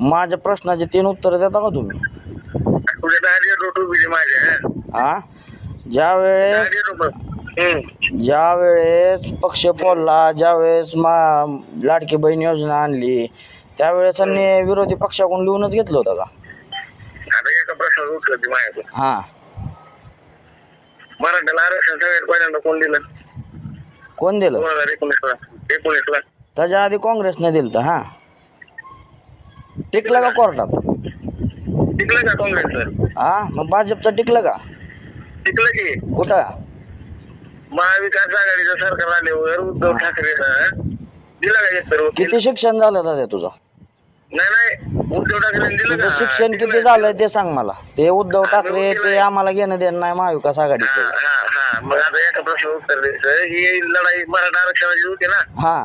माझ्या प्रश्नाचे तीन उत्तर देता का तुम्ही? तुझ्या दहा रोट उभी माझ्या. हा ज्या वेळेस दहा रोट हम्म. ज्या वेळेस पक्ष फोडला ज्या वेळेस मा लाडकी बहीण योजना आणली त्यावेळेस त्यांनी विरोधी पक्षाकडून लिहूनच घेतलं होतं का? आता एका प्रश्नाचं उत्तर दे माझ्याकडून. हा. मराठ्याला आरक्षण सगळ्यात पहिल्यांदा कोण दिलं? कोण दिलं? दोन हजार एकोणीसला. एकोणीसला. त्याच्या आधी काँग्रेसने दिलं तर हा. टिकलं का कोर्टात? टिकलं का काँग्रेसचं? हा मग भाजपचं टिकलं का? टिकलं की. कुठं? महाविकास आघाडीचं सरकार आल्यावर उद्धव ठाकरेनं दिला का वकील? किती शिक्षण झालं दादा तुझं? नाही नाही. उद्धव ठाकरेंनी दिलं तुझं का? शिक्षण किती झालंय ते सांग मला. ते उद्धव ठाकरे ते आम्हाला घेणं देणं नाही महाविकास हा आघाडीचं. हा हा. मग आता एका प्रश्न उत्तर द्यायचं. ही लढाई मराठा आरक्षणाची होती ना? हा.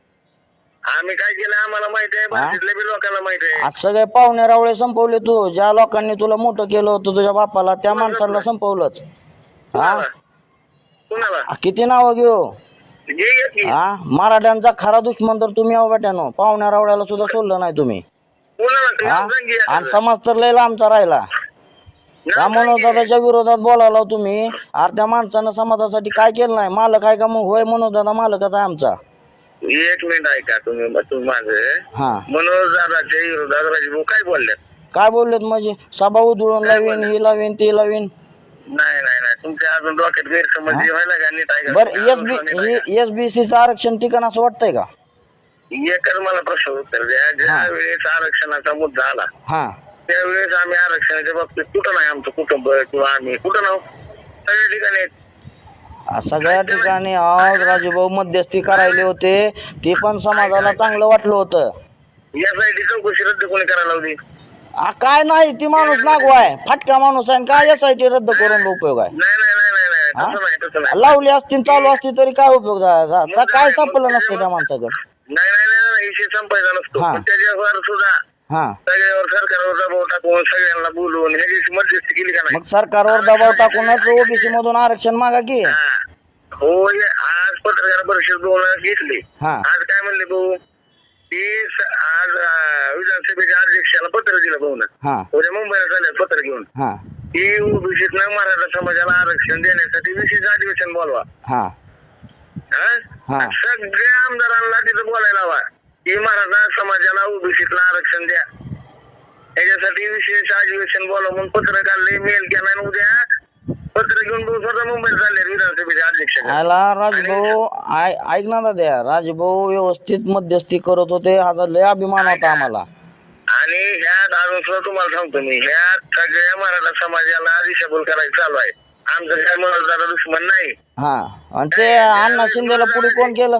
आम्ही काय केलं आम्हाला माहिती आहे बी लोकांना माहिती आहे. आज सगळे पाहुणे रावळे संपवले तू. ज्या लोकांनी तुला मोठं केलं होतं तुझ्या बापाला त्या माणसाला संपवलंच. हा कुणाला? आ, किती नावं घेऊ? हा मराठ्यांचा खरा दुश्मन तर तुम्ही आहो बेट्यानो. पाहुण्या रावळ्याला सुद्धा सोडलं नाही तुम्ही. कुणाला? तू हा सांग की आणि समाज तर लय लांबचा राहिला. त्या सांग की. विरोधात बोलावला तुम्ही. अरे त्या माणसानं समाजासाठी काय केलं नाही? मालक आहे का मग? होय मनोदादा मालकच आहे आमचा. एक मिनिट ऐका तुम्ही तुम्ही माझं हा. मनोज दादाच्या विरोधात राजभाऊ काय बोलले काय बोललेत म्हणजे सभा उधळून लावीन ही लावीन ती लावीन. नाही नाही नाही. तुमच्या अजून डोक्यात गैरसमज व्हायला का? नीट ऐका. बर एस बी एस बी चं आरक्षण ठिकाण असं वाटतंय का? एकच मला प्रश्न उत्तर द्या. ज्या. वेळेस आरक्षणाचा मुद्दा आला हा. त्यावेळेस आम्ही आरक्षणाच्या बाबतीत कुठं नाही? आमचं कुटुंब किंवा आम्ही कुठं नाव सगळ्या ठिकाणी आहेत. सगळ्या ठिकाणी अहो, राजूभाऊ मध्यस्थी करायले होते. ते पण समाजाला चांगलं वाटलं होतं. चौकशी रद्द कोणी करायला लावली? आ, काय नाही ती माणूस नागवा आहे. फाटका माणूस आहे आणि काय यासाठी रद्द करून उपयोग आहे? नाही नाही नाही नाही नाही हा? तसं नाही तसं नाही. लावली असती चालू असती तरी काय उपयोग झा- झा- झा- काय सापडलं नसतं त्या माणसाकडे? नाही नाही नाही नाही विषय संपायचा नसतो. हा. पण त्याच्यावर सुद्धा हा. सरकारवर दबाव टाकून सगळ्यांना बोलवून ह्याची मध्यस्थी केली का नाही? सरकारवर दबाव टाकूनच ओबीसी मधून आरक्षण मागा की. हा. आज पत्रकार परिषद दोन वेळा घेतली. हा. आज काय म्हणले भाऊ? स- आज अं, विधानसभेच्या अध्यक्षाला पत्र दिलं भाऊ हा. उद्या मुंबईला चालले पत्र घेऊन. हा. की ओबीसीत मराठा समाजाला आरक्षण देण्यासाठी विशेष अधिवेशन बोलवा. हा. हा? हा. सगळ्या आमदारांना तिथं बोलायला हवा. की मराठा समाजाला ओबीसीतलं आरक्षण द्या. त्याच्यासाठी विशेष अधिवेशन बोलवा म्हणून पत्र काढले मेल केला आणि उद्या. पत्र घेऊन स्वतः मुंबईत चालले विधानसभेचे अध्यक्ष. आला राजभाऊ आय- ऐक ना दाद्या राजभाऊ व्यवस्थित मध्यस्थी करत होते हा लय अभिमान होता आम्हाला. आणि ह्यात अजून सुद्धा तुम्हाला सांगतो मी ह्यात सगळ्या मराठा समाजाला दिशाभूल करायचं चालू आहे. आमचं काय दादा दुश्मन नाही. हा आणि ते अण्णा शिंदेला पुढे कोण केलं?